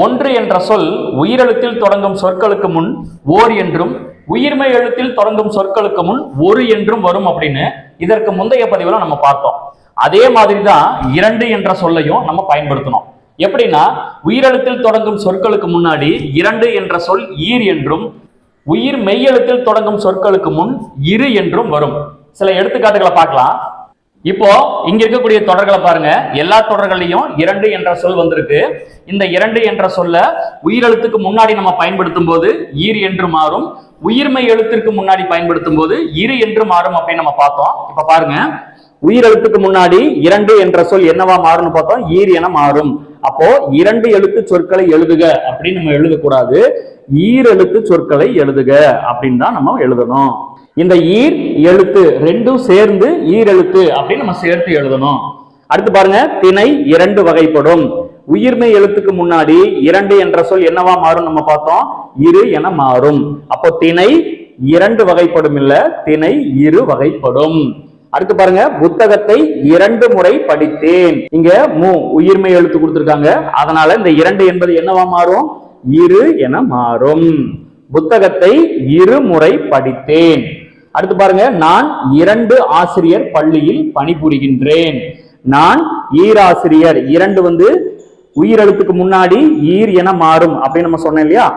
ஒன்று என்ற சொல் உயிரெழுத்தில் தொடங்கும் சொற்களுக்கு முன் ஓர் என்றும் உயிர்மை எழுத்தில் தொடங்கும் சொற்களுக்கு முன் ஒரு என்றும் வரும் அப்படின்னு இதற்கு முந்தைய பதிவில் நம்ம பார்த்தோம். அதே மாதிரி தான் இரண்டு என்ற சொல்லையும் நம்ம பயன்படுத்தணும் எப்படின்னா உயிரெழுத்தில் தொடங்கும் சொற்களுக்கு முன்னாடி இரண்டு என்ற சொல் ஈர் என்றும் உயிர் மெய்யெழுத்தில் தொடங்கும் சொற்களுக்கு முன் இரு என்றும் வரும். சில எடுத்துக்காட்டுகளை பார்க்கலாம். இப்போ இங்க இருக்கக்கூடிய தொடர்களை பாருங்க. எல்லா தொடர்களையும் இரண்டு என்ற சொல் வந்திருக்கு. இந்த இரண்டு என்ற சொல்ல உயிரெழுத்துக்கு முன்னாடி நம்ம பயன்படுத்தும் போது ஈர் என்று மாறும். உயிர்மை எழுத்திற்கு முன்னாடி பயன்படுத்தும் போது இரு என்று மாறும் அப்படின்னு நம்ம பார்த்தோம். இப்ப பாருங்க. உயிரெழுத்துக்கு முன்னாடி இரண்டு என்ற சொல் என்னவா மாறும்னு பார்த்தோம். ஈர் என மாறும். அப்போ இரண்டு எழுத்து சொற்களை எழுதுக அப்படின்னு நம்ம எழுதக்கூடாது. ஈரெழுத்து சொற்களை எழுதுக அப்படின்னு தான் நம்ம எழுதணும். இந்த ஈர் எழுத்து ரெண்டும் சேர்ந்து ஈரெழுத்து அப்படின்னு நம்ம சேர்த்து எழுதணும். அடுத்து பாருங்க திணை இரண்டு வகைப்படும். உயிர்மை எழுத்துக்கு முன்னாடி இரண்டு என்ற சொல் என்னவா மாறும் நம்ம பார்த்தோம்? இரு என மாறும். அப்போ திணை இரண்டு வகைப்படும் இல்ல திணை இரு வகைப்படும். அடுத்து பாருங்க புத்தகத்தை இரண்டு முறை படித்தேன். இங்க மு உயிர்மை எழுத்து கொடுத்துருக்காங்க. அதனால இந்த இரண்டு என்பது என்னவா மாறும்? இரு என மாறும். புத்தகத்தை இருமுறை படித்தேன். அடுத்து பாருங்க நான் இரண்டு ஆசிரியர் பள்ளியில் பணிபுரிகின்றேன். நான் ஈராசிரியர். இரண்டு வந்து உயிரெழுத்துக்கு முன்னாடி ஈர் என மாறும் அப்படின்னு நம்ம சொன்னோம் இல்லையா?